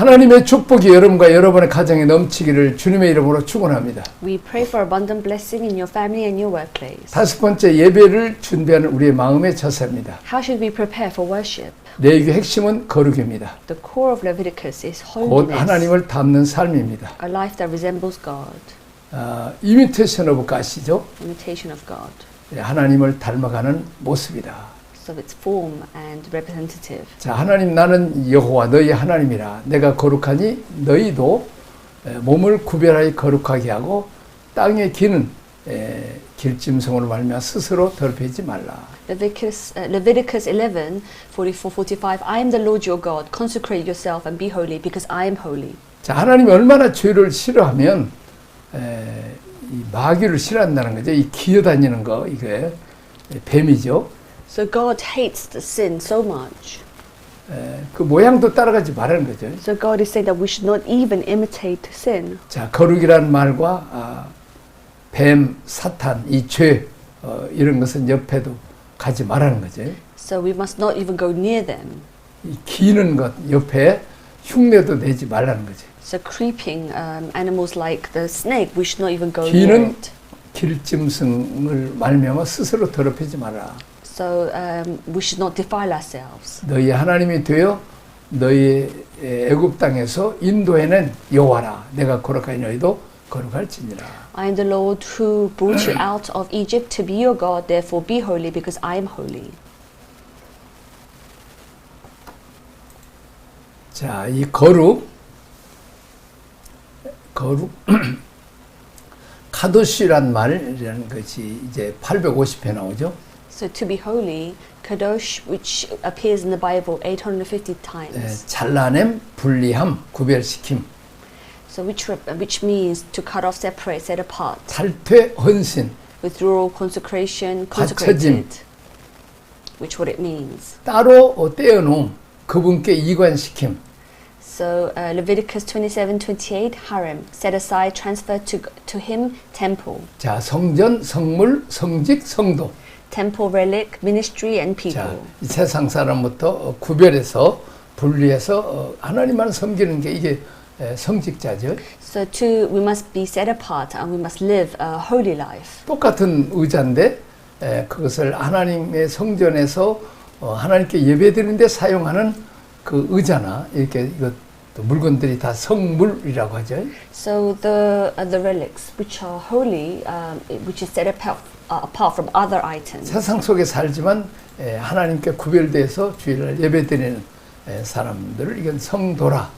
하나님의 축복이 여러분과 여러분의 가정에 넘치기를 주님의 이름으로 축원합니다. We pray for abundant blessing in your family and your workplace. 다섯 번째 예배를 준비하는 우리의 마음의 자세입니다. How should we prepare for worship? 내육의 핵심은 거룩입니다. The core of Leviticus is 곧 holiness, 하나님을 닮는 삶입니다. a life that resembles God, 아, 이미테이션 오브 가시죠. imitation of God. 예, 하나님을 닮아가는 모습이다. So it's form and representative. 자, 하나님 나는 여호와 너희 하나님이라. 내가 거룩하니 너희도 에, 몸을 구별하여 거룩하게 하고 땅의 기는 에, 길짐승으로 말미암아 스스로 더럽히지 말라. Leviticus, uh, Leviticus 11, 44, 45. I am the Lord your God. Consecrate yourself and be holy because I am holy. 자, 하나님이 얼마나 죄를 싫어하면 에, 이 마귀를 싫어한다는 거죠. 이 기어다니는 거 이게 뱀이죠. So God hates the sin so much. 에, 그 모양도 따라가지 말라는 거죠. So God is saying that we should not even imitate sin. 자, 거룩이라는 말과 아, 뱀, 사탄, 이 죄, 어, 이런 것은 옆에도 가지 말라는 거죠. So we must not even go near them. 이 기는 것 옆에 흉내도 내지 말라는 거죠. So creeping um, animals like the snake, we should not even go near 기는 it. 길짐승을 말미암아 스스로 더럽히지 마라. So um, we should not defile ourselves. 너희 하나님이 되어 너희 애굽 땅에서 인도해낸 여호와라. 내가 거룩하니 너희도 거룩할지니라. I am the Lord who brought you out of Egypt to be your God. Therefore, be holy because I am holy. 자, 이 거룩, 거룩, 카도시란 말이라는 것이 이제 850회 나오죠. So to be holy, kadosh, which appears in the Bible 850 예, times. 잘라냄, 분리함, 구별시킴, So which which means to cut off, separate, set apart. 탈퇴, 헌신, Withdrawal, consecration, consecrated. Which what it means. 따로 어, 떼어놓음, 그분께 이관시킴, So uh, Leviticus 27:28 harem set aside transfer to to him temple 자, 성전, 성물, 성직, 성도. Temple relic ministry and 자, people. 이 세상 사람부터 어, 구별해서 분리해서 어, 하나님만 섬기는 게 이게 에, 성직자죠. So to we must be set apart and we must live a holy life. 똑같은 의자인데 에, 그것을 하나님의 성전에서 어, 하나님께 예배드리는데 사용하는 그 의자나 이렇게 이것 또 물건들이 다 성물이라고 하죠. So the uh, the relics which are holy, um, which is set apart uh, apart from other items. 세상 속에 살지만 에, 하나님께 구별돼서 주일날 예배드리는 에, 사람들을 이건 성도라.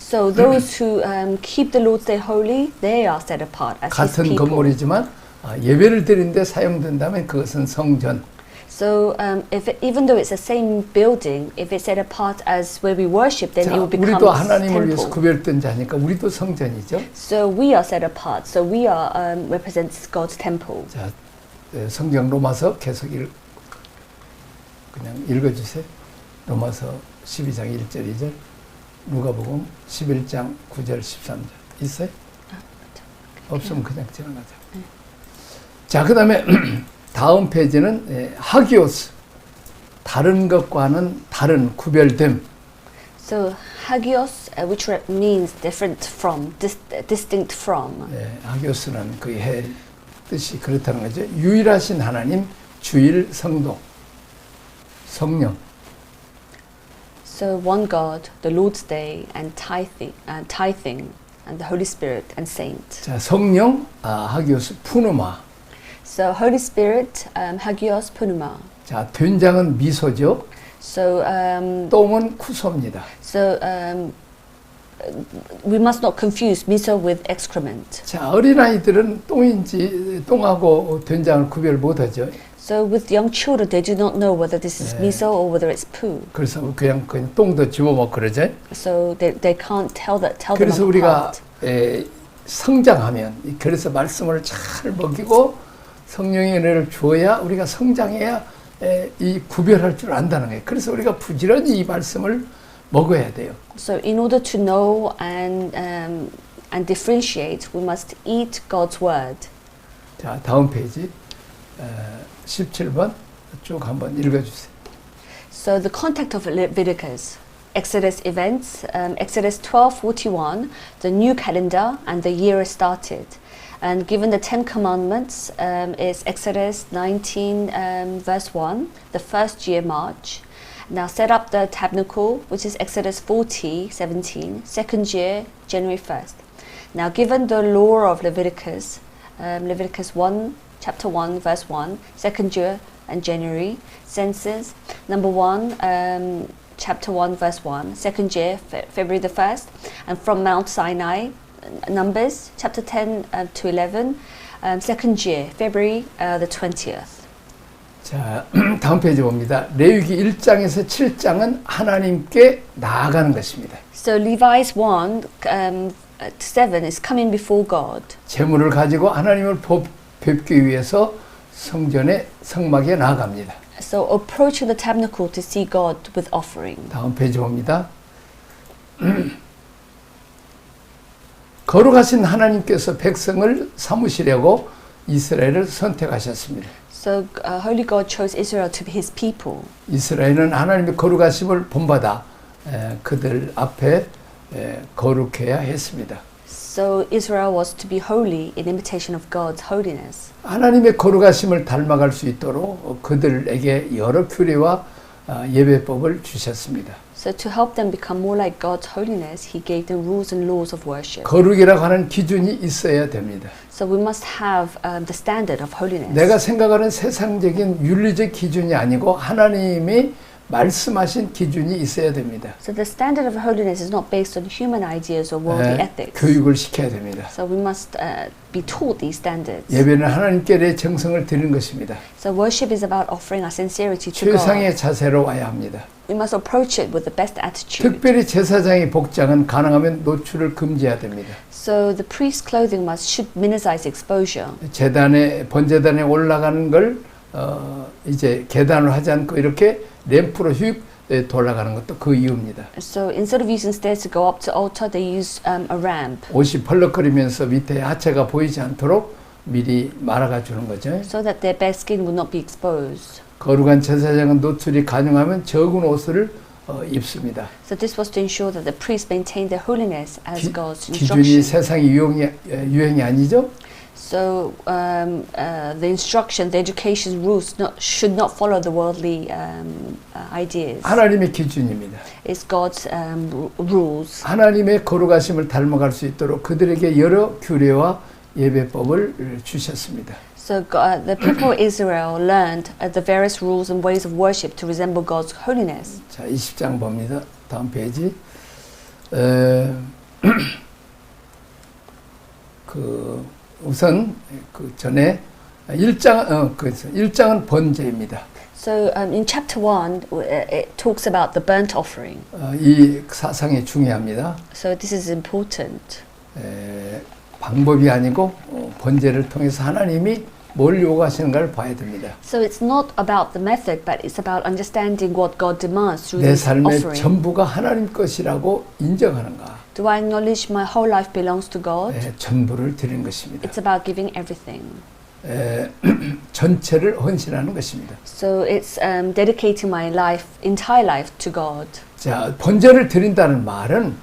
So those who um, keep the Lord's Day holy, they are set apart as His 같은 people. 건물이지만 아, 예배를 드리는데 사용된다면 그것은 성전. So um, if it, even though it's the same building, if it's set apart as where we worship, then 자, it will become 우리도 하나님을 위해서 temple. 구별된 자니까 우리도 성전이죠. So we are set apart. So we are um, represents God's temple. 자, 에, 성경 로마서 계속 읽, 그냥 읽어주세요. 로마서 12장 1절 2절, 누가복음 11장 9절 13절 있어요? 없으면 그냥 지나가자. 자, 그 다음에 다음 페이지는 에, 하기오스. 다른 것과는 다른 구별됨. So hagios, uh, which means different from, dis- distinct from. 예, 하기오스는 그 해 뜻이 그렇다는 거죠. 유일하신 하나님, 주일 성도, 성령. So one God, the Lord's Day, and tithing, uh, tithing, and the Holy Spirit and saint. 자, 성령, 아, 하기오스 푸누마. So Holy Spirit, um, hagios punuma. 자, 된장은 미소죠. So um, 똥은 쿠소입니다. so um, we must not confuse miso with excrement. 자, 어린아이들은 똥인지 똥하고 된장을 구별 못하죠. So with young children, they do not know whether this is miso or whether it's poo. 그래서 그냥 그냥 똥도 집어먹고 그러죠. So they, they can't tell that tell them 그래서 우리가 apart. 에, 성장하면 그래서 말씀을 잘 먹이고 성령의 은혜를 주어야 우리가 성장해야 에, 이 구별할 줄 안다는 거예요. 그래서 우리가 부지런히 이 말씀을 먹어야 돼요. So in order to know and um, and differentiate, we must eat God's word. 자, 다음 페이지 에, 17번 쭉 한번 읽어주세요. So the contact of Leviticus. Exodus events. Um, Exodus 12:41, the new calendar and the year is started. And given the Ten Commandments, um, is Exodus 19 um, verse 1, the first year march. Now set up the tabernacle, which is Exodus 40 17, second year, January 1st. Now, given the law of Leviticus, um, Leviticus 1, chapter 1, verse 1, second year and January, census, number 1, um, chapter 1, verse 1, second year, Fe- February the 1st, and from Mount Sinai, Numbers, chapter 10 uh, to 11, um, second year, February uh, the 20th. 자, 다음 페이지 봅니다. 레위기 1장에서 7장은 하나님께 나아가는 것입니다. So Levi's 1, um, uh, 7 is coming before God. 재물을 가지고 하나님을 법- 뵙기 위해서 성전의 성막에 나아갑니다. So approaching the tabernacle to see God with offering. 다음 페이지 봅니다. 거룩하신 하나님께서 백성을 삼으시려고 이스라엘을 선택하셨습니다. So uh, Holy God chose Israel to be His people. 이스라엘은 하나님의 거룩하심을 본받아 에, 그들 앞에 에, 거룩해야 했습니다. So Israel was to be holy in imitation of God's holiness. 하나님의 거룩하심을 닮아갈 수 있도록 그들에게 여러 규례와 아, 예배법을 주셨습니다. So to help them become more like God's holiness, He gave them rules and laws of worship. 거룩이라고 하는 기준이 있어야 됩니다. So we must have um, the standard of holiness. 내가 생각하는 세상적인 윤리적 기준이 아니고 하나님이 말씀하신 기준이 있어야 됩니다. So the standard of holiness is not based on human ideas or worldly 에, ethics. 교육을 시켜야 됩니다. So we must uh, be taught these standards. 예배는 하나님께 내 정성을 드리는 것입니다. So worship is about offering our sincerity to God. 최상의 자세로 와야 합니다. We must approach it with the best attitude. 특별히 제사장의 복장은 가능하면 노출을 금지해야 됩니다. So the priest's clothing must should minimize exposure. 재단에 번제단에 올라가는 걸 어, 이제 계단을 하지 않고 이렇게 램프로 휙 에, 돌아가는 것도 그 이유입니다. So instead of using stairs to go up to altar, they use um, a ramp 옷이 펄럭거리면서 밑에 하체가 보이지 않도록 미리 말아가 주는 거죠. so that their bare skin would not be exposed. 거룩한 제사장은 노출이 가능하면 적은 옷을 어, 입습니다. So this was to ensure that the priests maintained their holiness as 기, God's 기준이 instruction. 세상의 유행이, 에, 유행이 아니죠. So um, uh, the instruction, the education rules not, should not follow the worldly um, uh, ideas. 하나님의 기준입니다. It's God's um, ru- rules. 하나님의 거룩하심을 닮아갈 수 있도록 그들에게 여러 규례와 예배법을 주셨습니다. So God, the people of Israel learned uh, the various rules and ways of worship to resemble God's holiness. 자, 20장 봅니다. 다음 페이지. 에, 그 우선 그 전에 1장 어, 그 1장은 번제입니다. So um, in chapter 1, w- uh, it talks about the burnt offering. 어, 이 사상이 중요합니다. So this is important. 에, 방법이 아니고 어, 번제를 통해서 하나님이 뭘 요구하시는가를 봐야 됩니다. So it's not about the method, but it's about understanding what God demands through 내 this 삶의 offering. 전부가 하나님 것이라고 인정하는가? Do I acknowledge my whole life belongs to God? 에, 전부를 드리는 것입니다. It's about giving everything. 에, 전체를 헌신하는 것입니다. So it's um, dedicating my life, entire life to God. 자, 번제를 드린다는 말은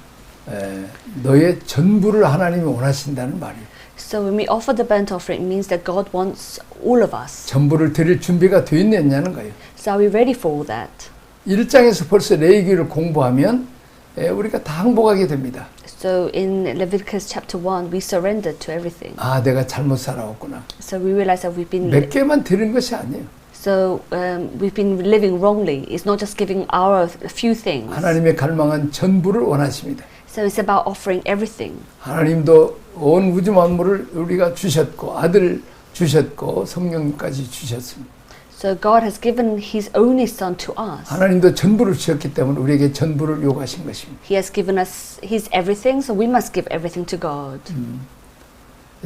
에, 너의 전부를 하나님이 원하신다는 말이에요. So when we offer the burnt offering, it means that God wants all of us. 전부를 드릴 준비가 되어 있느냐는 거예요. So are we ready for all that? 1장에서 벌써 레위기를 공부하면 에, 우리가 다 항복하게 됩니다. So in Leviticus chapter 1, we surrender to everything. 아, 내가 잘못 살아왔구나. So we realize that we've been 몇 개만 드린 것이 아니에요. so um, we've been living wrongly. It's not just giving our a few things. 하나님의 갈망은 전부를 원하십니다. So it's about offering everything. 하나님도 온 우주 만물을 우리가 주셨고 아들 주셨고 성령까지 주셨습니다. So God has given His only Son to us. 하나님도 전부를 주셨기 때문에 우리에게 전부를 요구하신 것입니다. He has given us His everything, so we must give everything to God.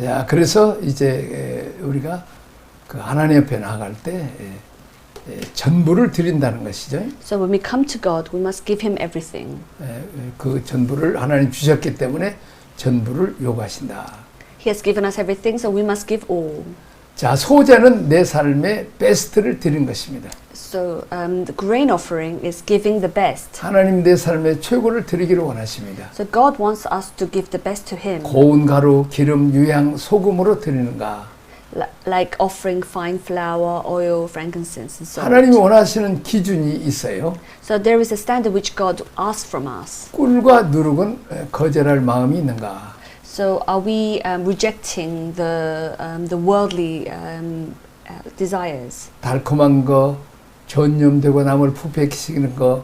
야, 그래서 이제 에, 우리가 그 하나님 옆에 나갈 때 전부를 드린다는 것이죠. So when we come to God, we must give Him everything. 그 전부를 하나님 주셨기 때문에 전부를 요구하신다. He has given us everything, so we must give all. 자, 소재는 내 삶의 베스트를 드린 것입니다. So um, the grain offering is giving the best. 하나님 내 삶의 최고를 드리기를 원하십니다. So God wants us to give the best to Him, 고운 가루, 기름, 유향, 소금으로 드리는가? li- like offering fine flour, oil, frankincense, and so 하나님이 on. 원하시는 기준이 있어요. So there is a standard which God asks from us. 꿀과 누룩은 에, 거절할 마음이 있는가? So are we um, rejecting the um, the worldly um, uh, desires? 달콤한 거, 전염되고 남을 부패시키는 거,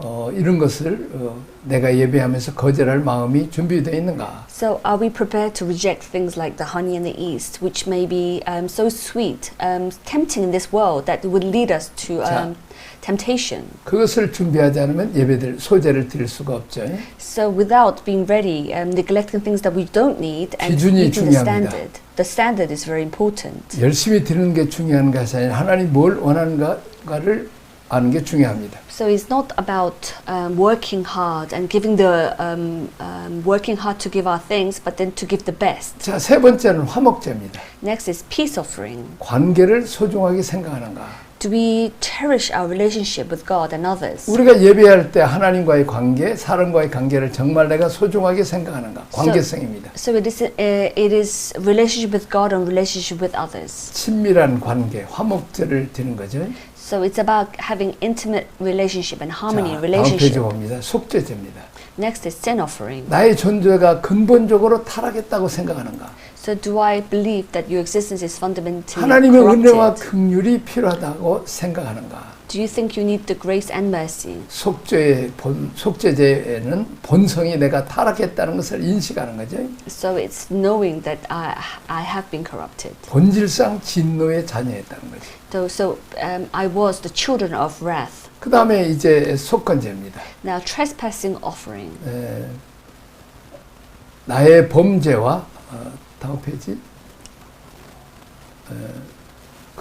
어, 이런 것을 어, 내가 예배하면서 거절할 마음이 준비되어 있는가? So are we prepared to reject things like the honey and the yeast, which may be um, so sweet, um, tempting in this world that would lead us to 자. um, temptation? 그것을 준비하지 않으면 예배들 소재를 드릴 수가 없죠. So without being ready, um, neglecting things that we don't need, and 기준이 meeting the 중요합니다. standard. The standard is very important. 열심히 드리는 게 중요한 것이 아니라 하나님 뭘 원하는가를 아는 게 중요합니다. So it's not about um, working hard and giving the um, um, working hard to give our things, but then to give the best. 자, 세 번째는 화목제입니다. Next is peace offering. 관계를 소중하게 생각하는가? Do we cherish our relationship with God and others? 우리가 예배할 때 하나님과의 관계, 사람과의 관계를 정말 내가 소중하게 생각하는가? 관계성입니다. So it is uh, it is relationship with God and relationship with others. 친밀한 관계, 화목제를 드는 거죠. So it's about having intimate relationship and harmony in 자, 다음 페이지 relationship. 봅니다. 속죄제입니다. Next is sin offering. 나의 존재가 근본적으로 타락했다고 생각하는가? So do I believe that your existence is fundamentally 하나님의 은혜와 corrupted? 긍휼이 필요하다고 생각하는가? Do you think you need the grace and mercy? 속죄의 본, 속죄제에는 본성이 내가 타락했다는 것을 인식하는 거죠. So it's knowing that I I have been corrupted. 본질상 진노의 자녀였다는 거죠. So so um, I was the children of wrath. 그 다음에 이제 속건제입니다. Now trespassing offering. 에, 나의 범죄와 어, 다음 페이지. 에,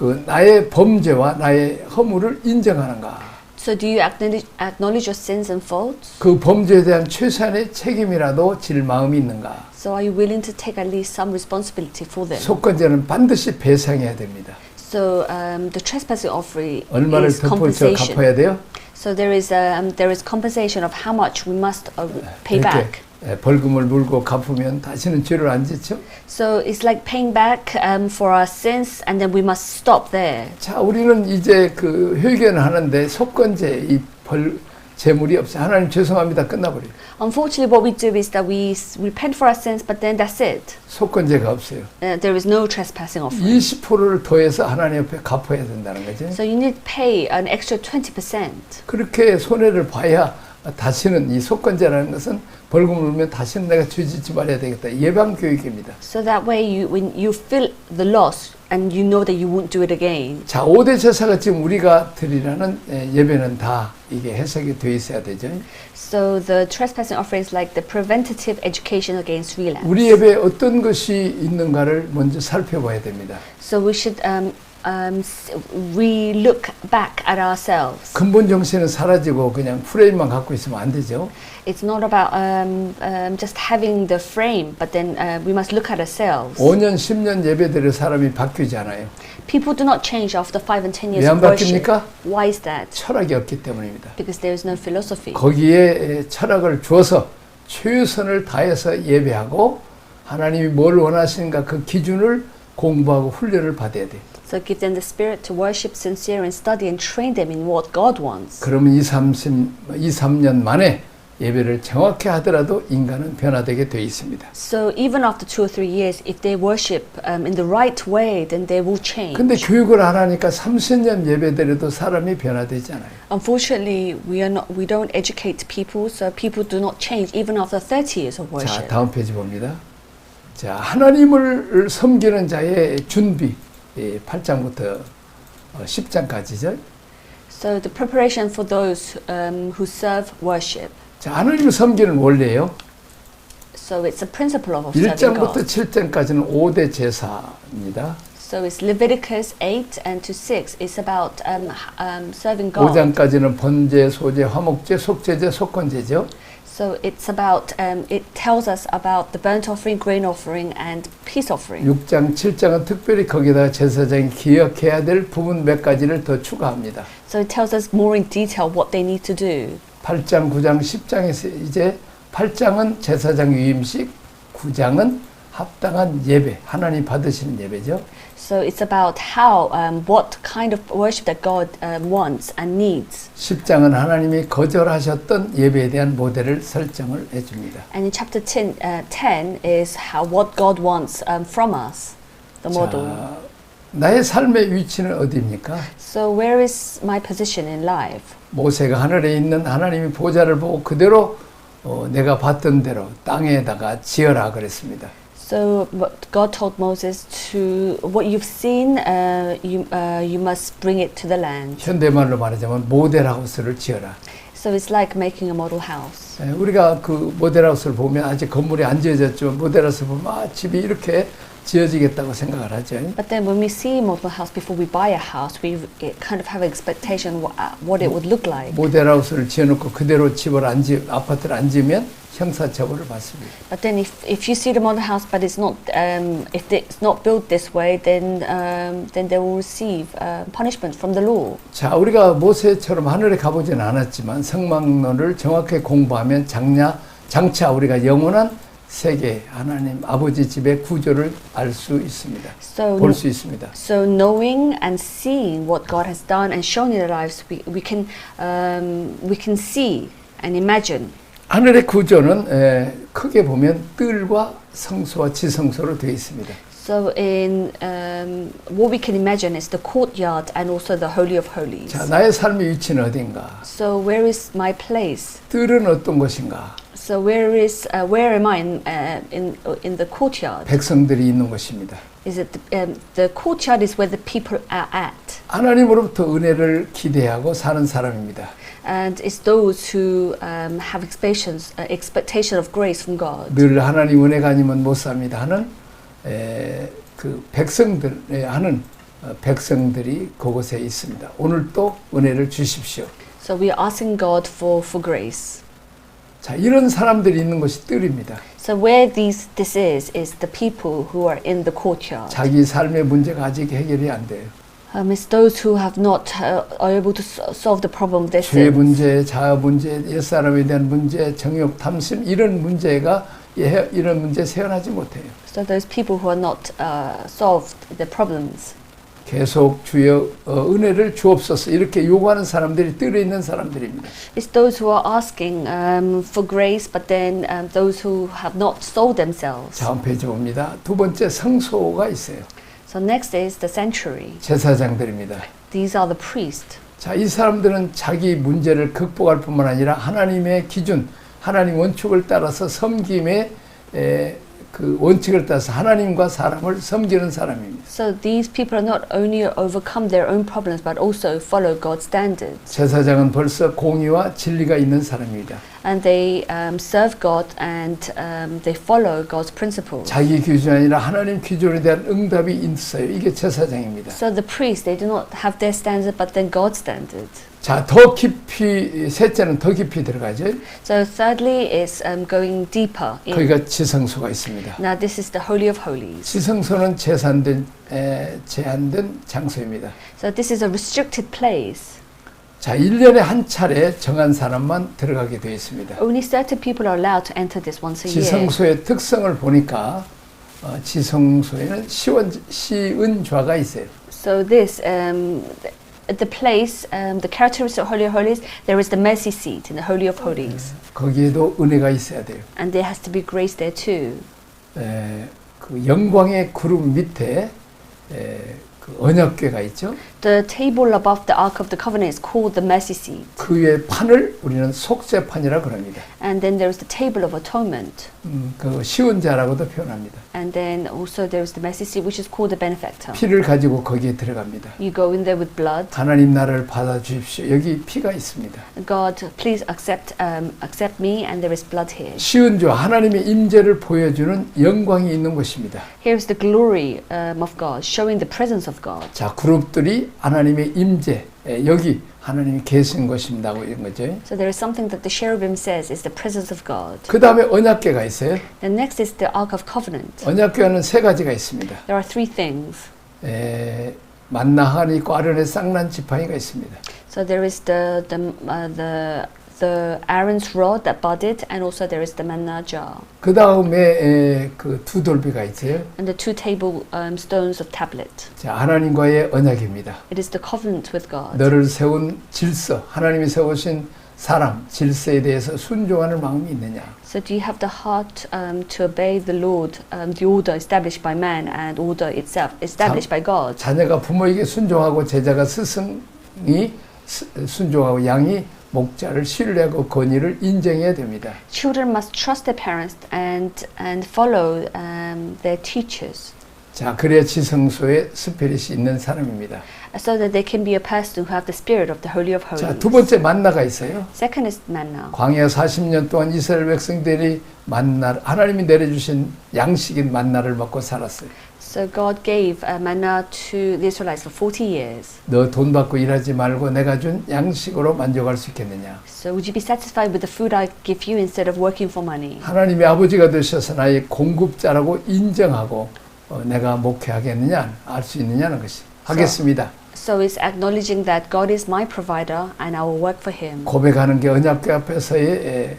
그 나의 범죄와 나의 허물을 인정하는가? So do you acknowledge, acknowledge your sins and faults? 그 범죄에 대한 최소한의 책임이라도 질 마음이 있는가? So are you willing to take at least some responsibility for them? 속건제는 반드시 배상해야 됩니다. So um, the trespassing offering 얼마를 is 덮어 compensation. 갚아야 돼요? So there is um, there is compensation of how much we must uh, pay 이렇게 back. 예, 벌금을 물고 갚으면 다시는 죄를 안 짓죠. So it's like paying back um, for our sins, and then we must stop there. 자, 우리는 이제 그 회개는 하는데 속건제 이벌 재물이 없어요. 하나님 죄송합니다. 끝나버려요. Unfortunately, what we do is that we repent for our sins, but then that's it. 속건제가 없어요. Uh, there is no trespassing offering. 20%를 더해서 하나님 옆에 갚아야 된다는 거죠. So you need to pay an extra 20%. 그렇게 손해를 봐야 다시는 이 속건제라는 것은 벌금을 물면 다시는 내가 죄 짓지 말아야 되겠다. 예방 교육입니다. So that way, you when you feel the loss and you know that you won't do it again. 자, 5대 제사가 지금 우리가 드리라는 예, 예배는 다 이게 해석이 돼 있어야 되죠. So the trespassing offering is like the preventative education against relapse. 우리 예배에 어떤 것이 있는가를 먼저 살펴봐야 됩니다. So we should um, um, s- re-look back at ourselves. 근본 정신은 사라지고 그냥 프레임만 갖고 있으면 안 되죠. It's not about um, um, just having the frame, but then uh, we must look at ourselves. 5년, 10년 예배드려 사람이 바뀌지 않아요. People do not change after five and ten years 왜안 of worship. 바뀝니까? Why is that? 철학이 없기 때문입니다. Because there is no philosophy. 거기에 철학을 주어서 최선을 다해서 예배하고 하나님이 뭘 원하시는가 그 기준을 공부하고 훈련을 받아야 돼요. So give them the spirit to worship sincere and study and train them in what God wants. 그러면 2, 30, 2, 3년 만에 예배를 정확히 하더라도 인간은 변화되게 돼 있습니다. So even after two or three years, if they worship um, in the right way, then they will change. 근데 교육을 안 하니까 30년 예배드려도 사람이 변화되지 않아요. Unfortunately, we are not. We don't educate people, so people do not change even after 30 years of 자, worship. 다음 페이지 봅니다. 자, 하나님을 섬기는 자의 준비. 예, 8장부터 10장까지죠. So the preparation for those um, who serve worship. 자, 하나님을 섬기는 원리예요. So it's a principle of serving 1장부터 God. 7장까지는 5대 제사입니다. So it's Leviticus 8 and to 6. It's about um, um, serving God. 5장까지는 번제, 소제, 화목제, 속제제, 속건제죠. So it's about, um, it tells us about the burnt offering, grain offering, and peace offering. 6장, 7장은 특별히 거기다가 제사장이 기억해야 될 부분 몇 가지를 더 추가합니다. So it tells us more in detail what they need to do. 8장, 9장, 10장에서 이제 8장은 제사장 위임식, 9장은 합당한 예배, 하나님 받으시는 예배죠. So it's about how, um, what kind of worship that God um, wants and needs. 10장은 하나님이 거절하셨던 예배에 대한 모델을 설정을 해줍니다. And in chapter 10, uh, 10 is how what God wants um, from us, the model. 자, 나의 삶의 위치는 어디입니까? So where is my position in life? 모세가 하늘에 있는 하나님이 보좌를 보고 그대로 어, 내가 봤던 대로 땅에다가 지어라 그랬습니다. So what God told Moses to what you've seen, uh, you uh, you must bring it to the land. 현대말로 말하자면 모델하우스를 지어라. So it's like making a model house. 예, 우리가 그 모델하우스를 보면 아직 건물이 안 지어졌지만 모델하우스 보면 아, 집이 이렇게 지어지겠다고 생각을 하죠. But then when we see model house before we buy a house, we eh, kind of have expectation what, uh, it would look like. 모델하우스를 지어놓고 그대로 집을 안 지, 아파트를 안 지으면 형사처벌을 받습니다. But then if, if you see the model house but it's not um, if it's not built this way, then um, then they will receive uh, punishment from the law. 자, 우리가 모세처럼 하늘에 가보지는 않았지만 성막론을 정확히 공부하면 장냐, 장차 우리가 영원한 세계 하나님 아버지 집의 구조를 알 수 있습니다. So 볼수 있습니다. So knowing and seeing what God has done and shown in their lives, we, we can um, we can see and imagine. 하늘의 구조는 에, 크게 보면 뜰과 성소와 지성소로 되어 있습니다. So in um, what we can imagine is the courtyard and also the holy of holies. 자, 나의 삶의 위치는 어딘가? So where is my place? 뜰은 어떤 것인가? So where is uh, where am I in uh, in in the courtyard? 백성들이 있는 것입니다. Is it the, um, the courtyard is where the people are at, 하나님으로부터 은혜를 기대하고 사는 사람입니다. and it's those who um, have expectations uh, expectation of grace from God. 늘 하나님 은혜가 아니면 못 삽니다 하는 에, 그 백성들 에, 하는 어, 백성들이 그곳에 있습니다. 오늘 또 은혜를 주십시오. So we are asking God for, for grace. 자, 이런 사람들이 있는 것이 뜰입니다. So where these this is is the people who are in the courtyard. 자기 삶의 문제가 아직 해결이 안 돼요. Um, it's those who have not uh, are able to so- solve the problem of their 죄 sin. 문제, 자아 문제, 옛 사람에 대한 문제, 정욕, 탐심 이런 문제가 예, 이런 문제 세연하지 못해요. So those people who are not uh, solved the problems. 계속 주여 어, 은혜를 주옵소서 이렇게 요구하는 사람들이 뜰에 있는 사람들입니다. It's those who are asking um, for grace, but then um, those who have not sold themselves. 다음 페이지 봅니다. 두 번째 성소가 있어요. So next is the sanctuary. 제사장들입니다. These are the priests. 자, 이 사람들은 자기 문제를 극복할 뿐만 아니라 하나님의 기준, 하나님 원칙을 따라서 섬김의 에, 그 원칙을 따라서 하나님과 사람을 섬기는 사람입니다. So these people are not only overcome their own problems, but also follow God's standards. 제사장은 벌써 공의와 진리가 있는 사람입니다. and they um, serve God and um, they follow God's principles. 자기 기준이 아니라 하나님 기준에 대한 응답이 있어요. 이게 제사장입니다. So the priests, they do not have their standard, but then God's standard. 자, 더 깊이 셋째는 더 깊이 들어가죠. So thirdly is um, going deeper. In. 거기가 지성소가 있습니다. Now this is the holy of holies. 지성소는 제한된 에, 제한된 장소입니다. So this is a restricted place. 자, 1년에 한 차례 정한 사람만 들어가게 되어 있습니다. Only certain people are allowed to enter this once a year. 지성소의 특성을 보니까 어, 지성소에는 시원, 시은좌가 있어요. So this, um, th- the place, um, the characteristic of holy of holies, there is the mercy seat in the holy of holies, 거기에도 은혜가 있어야 돼요. and there has to be grace there too. 에, 그 영광의 구름 밑에 에, 그 언약궤가 있죠. The table above the Ark of the Covenant is called the mercy seat. 그 위에 판을 우리는 속죄판이라 그럽니다. And then there is the table of atonement. 음, 그 시온자라고도 표현합니다. And then also there is the mercy seat, which is called the benefactor. 피를 가지고 거기에 들어갑니다. You go in there with blood. 하나님 나라를 받아 주십시오. 여기 피가 있습니다. God, please accept um, accept me, and there is blood here. 시은조 하나님의 임재를 보여주는 영광이 있는 곳입니다. Here is the glory um, of God, showing the presence of God. 자, 그룹들이 하나님의 임재, 에, 여기 하나님이 계신 것입니다고 이런 거죠. So there is something that the cherubim says is the presence of God. 그 다음에 언약궤가 있어요. The next is the Ark of Covenant. 언약궤는 세 가지가 있습니다. There are three things. 에, 만나한이 있고 아론의 쌍난 지팡이가 있습니다. So there is the the uh, the the Aaron's rod that budded, and also there is the manna jar, 그 다음에 그두 돌비가 있어요. and the two table um, stones of tablet. 자, 하나님과의 언약입니다. It is the covenant with God. 너를 세운 질서, 하나님이 세우신 사람, 질서에 대해서 순종하는 마음이 있느냐? So do you have the heart um, to obey the Lord, um, the order established by man and order itself established by God? 자녀가 부모에게 순종하고 제자가 스승이 스- 순종하고 양이 목자를 신뢰하고 권위를 인정해야 됩니다. Children must trust their parents and and follow um, their teachers, 자, 그래야 지성소에 스피릿이 있는 사람입니다. so that they can be a person who have the spirit of the Holy of 자, Holies. 두 번째 만나가 있어요. Second is manna. 광야 40년 동안 이스라엘 백성들이 만나 하나님이 내려주신 양식인 만나를 먹고 살았어요. So God gave uh, manna to the Israelites for 40 years. 너 돈 받고 일하지 말고 내가 준 양식으로 만족할 수 있겠느냐? So would you be satisfied with the food I give you instead of working for money? 하나님의 아버지가 되셔서 나의 공급자라고 인정하고 어, 내가 목회하겠느냐 알 수 있느냐는 것이 하겠습니다. So it's acknowledging that God is my provider and I will work for Him. 고백하는 게 언약궤 앞에서의 에,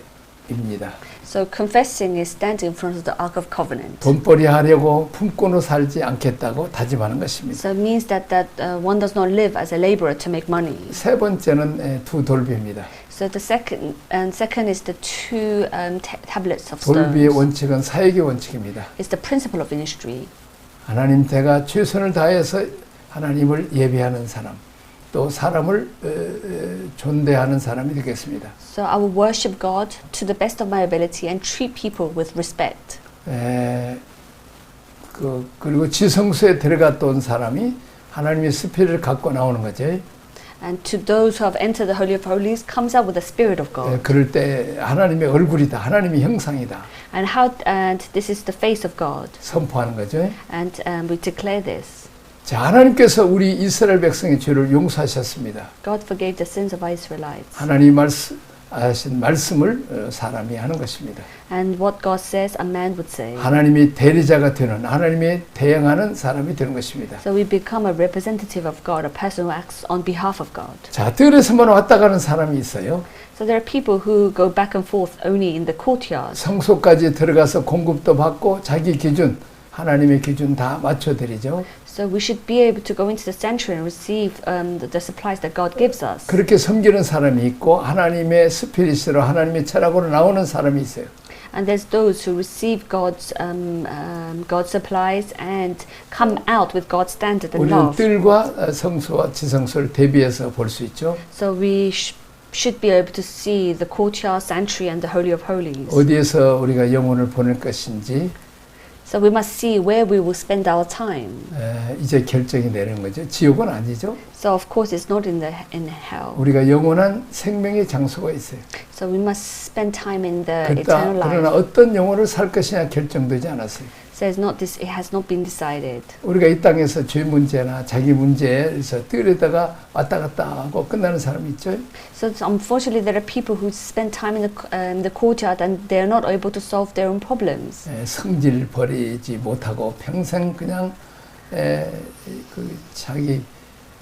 입니다. So confessing is standing in front of the Ark of Covenant. 돈벌이 하려고 품고는 살지 않겠다고 다짐하는 것입니다. So it means that that uh, one does not live as a laborer to make money. 세 번째는 에, 두 돌비입니다. So the second and second is the two um, ta- tablets of 돌비의 stones. 원칙은 사역의 원칙입니다. It's the principle of ministry. 하나님 대가 최선을 다해서 하나님을 예배하는 사람, 또 사람을 에, 에, 존대하는 사람이 되겠습니다. So I will worship God to the best of my ability and treat people with respect. 에, 그, 그리고 지성소에 들어갔다 온 사람이 하나님의 스피릿을 갖고 나오는 거죠. And to those who have entered the Holy of Holies comes out with the Spirit of 에, God. 그럴 때 하나님의 얼굴이다, 하나님의 형상이다 And how and this is the face of God. 선포하는 거죠. And um, we declare this. 자, 하나님께서 우리 이스라엘 백성의 죄를 용서하셨습니다. God forgave the sins of Israelites. 하나님 말씀, 하신 말씀을 어, 사람이 하는 것입니다. And what God says, a man would say. 하나님이 대리자가 되는 하나님의 대응하는 사람이 되는 것입니다. So we become a representative of God, a person who acts on behalf of God. 자, 뜰에서만 왔다 가는 사람이 있어요. So there are people who go back and forth only in the courtyard. 성소까지 들어가서 공급도 받고 자기 기준, 하나님의 기준 다 맞춰 드리죠. So we should be able to go into the sanctuary and receive um, the, the supplies that God gives us. 그렇게 섬기는 사람이 있고 하나님의 스피릿으로 하나님의 철학으로 나오는 사람이 있어요. And there's those who receive God's um, um, God's supplies and come out with God's standard and 우리는 love. 뜰과 어, 성소와 지성소를 대비해서 볼 수 있죠. So we sh- should be able to see the courtyard, sanctuary, and the holy of holies. 어디에서 우리가 영혼을 보낼 것인지 So we must see where we will spend our time. 에, 이제 결정이 내리는 거죠. 지옥은 아니죠. So of course it's not in the in hell. 우리가 영원한 생명의 장소가 있어요. So we must spend time in the 그러나, eternal 그러나 life. 어떤 영혼을 살 것이냐 결정되지 않았어요. It's not this. It has not been decided. 우리가 이 땅에서 죄 문제나 자기 문제에서 뜰에다가 왔다 갔다 하고 끝나는 사람이 있죠. So unfortunately, there are people who spend time in the um, the courtyard and they are not able to solve their own problems. 에, 성질 버리지 못하고 평생 그냥 에, 그 자기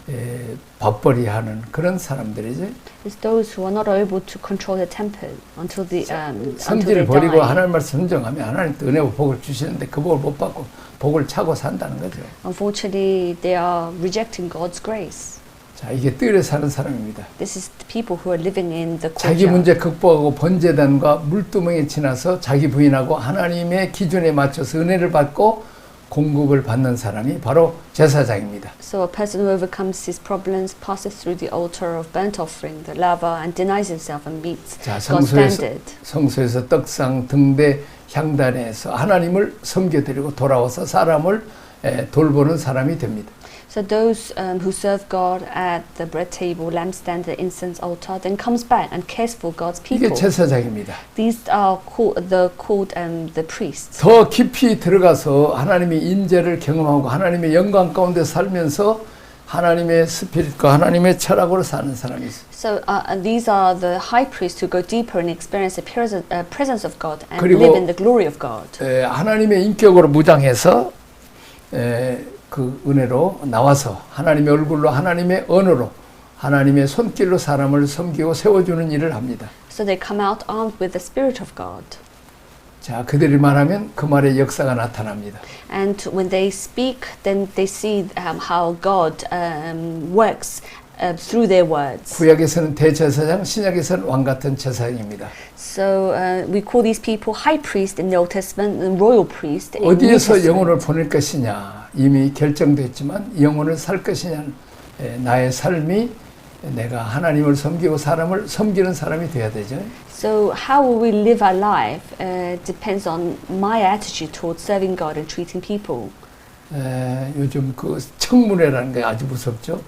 에, 밥벌이하는 그런 사람들이죠. It's those who are not able to control their temper until the um, until 성질을 they 버리고 die. 하나님 말씀 순종하면 하나님 또 은혜와 복을 주시는데 그 복을 못 받고 복을 차고 산다는 거죠. Unfortunately, they are rejecting God's grace. 자, 이게 뜰에 사는 사람입니다. This is the people who are living in the 자기 courtyard. 문제 극복하고 번제단과 물두멍에 지나서 자기 부인하고 하나님의 기준에 맞춰서 은혜를 받고 공급을 받는 사람이 바로 제사장입니다. So a person who overcomes his problems passes through the altar of burnt offering, the lava, and denies himself and meets 자, God's 성소에서 standard. 성소에서 떡상 등대 향단에서 하나님을 섬겨드리고 돌아와서 사람을 에, 돌보는 사람이 됩니다. So those um, who serve God at the bread table, lampstand, the incense altar, then comes back and cares for God's 이게 people. 제사장입니다. These are called the called um, the priests. 더 깊이 들어가서 하나님의 인재를 경험하고 하나님의 영광 가운데 살면서 하나님의 스피릿과 하나님의 철학으로 사는 사람이 있어요. So uh, these are the high priests who go deeper and experience the presence, uh, presence of God and live in the glory of God. 에, 하나님의 인격으로 무장해서 에, 그 은혜로 나와서 하나님의 얼굴로 하나님의 언어로 하나님의 손길로 사람을 섬기고 세워주는 일을 합니다. So they come out armed with the Spirit of God. 자, 그들이 말하면 그 말의 역사가 나타납니다. And when they speak, then they see um, how God um, works uh, through their words. 구약에서는 대제사장, 신약에서는 왕 같은 제사장입니다. So uh, we call these people high priest in the Old Testament and royal priest in New 어디에서 Testament. 영혼을 보낼 것이냐 이미 결정됐지만 영혼을 살 것이냐 에, 나의 삶이 내가 하나님을 섬기고 사람을 섬기는 사람이 돼야 되죠. So how will we live our life uh, depends on my attitude towards serving God and treating people. 에, 요즘 그 청문회라는 게 아주 무섭죠.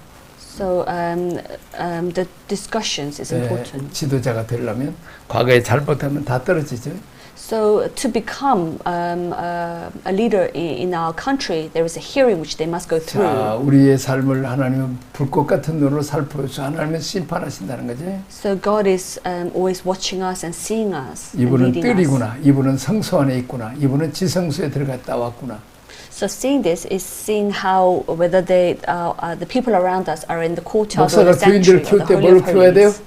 So um, um, the discussions is 에, important. 지도자가 되려면 과거에 잘못하면 다 떨어지죠. So to become um, uh, a leader in, in our country, there is a hearing which they must go 자, through. 우리의 삶을 하나님은 불꽃 같은 눈으로 살펴서 하나님은 심판하신다는 거죠. So God is um, always watching us and seeing us 이분은 leading us. 뜰이구나. 이분은 성소 안에 있구나. 이분은 지성소에 들어갔다 왔구나. So seeing this is seeing how whether they uh, uh, the people around us are in the courtyard or 목사가 the sanctuary 교인들을 or 키울 the 때 holy 뭘 of 키워야 돼요? holies.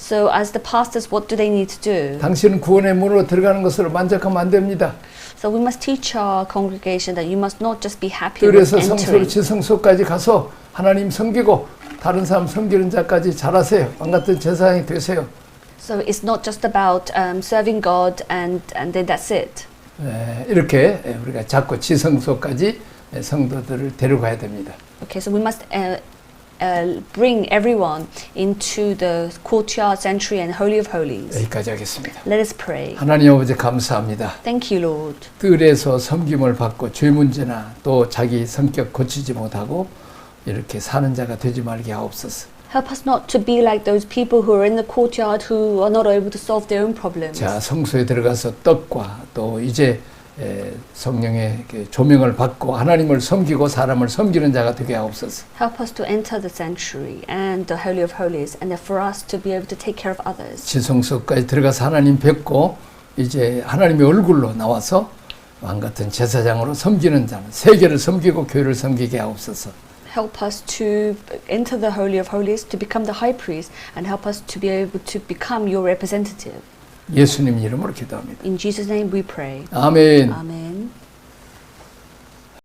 So as the pastors, what do they need to do? 당신은 구원의 문으로 들어가는 것으로 만족하면 안 됩니다. So we must teach our congregation that you must not just be happy with 뜰에서 성소로 entering. 지성소까지 가서 하나님 섬기고 다른 사람 섬기는 자까지 잘하세요. 왕 같은 제사장이 되세요. So it's not just about um, serving God and and then that's it. 에, 이렇게 에, 우리가 자꾸 지성소까지 에, 성도들을 데려가야 됩니다. Okay, so we must uh, uh, bring everyone into the courtyard, sanctuary, and holy of holies. 여기까지 하겠습니다. Let us pray. 하나님 아버지 감사합니다. Thank you, Lord. 뜰에서 섬김을 받고 죄 문제나 또 자기 성격 고치지 못하고 이렇게 사는 자가 되지 말게 하옵소서. Help us not to be like those people who are in the courtyard who are not able to solve their own problems. 자 성소에 들어가서 떡과 또 이제 에, 성령의 그 조명을 받고 하나님을 섬기고 사람을 섬기는 자가 되게 하옵소서. Help us to enter the sanctuary and the holy of holies, and for us to be able to take care of others. 지성소까지 들어가서 하나님 뵙고 이제 하나님의 얼굴로 나와서 왕 같은 제사장으로 섬기는 자는 세계를 섬기고 교회를 섬기게 하옵소서. Help us to enter the holy of holies, to become the high priest, and help us to be able to become your representative. 예수님 이름으로 기도합니다. In Jesus' name we pray. 아멘. Amen.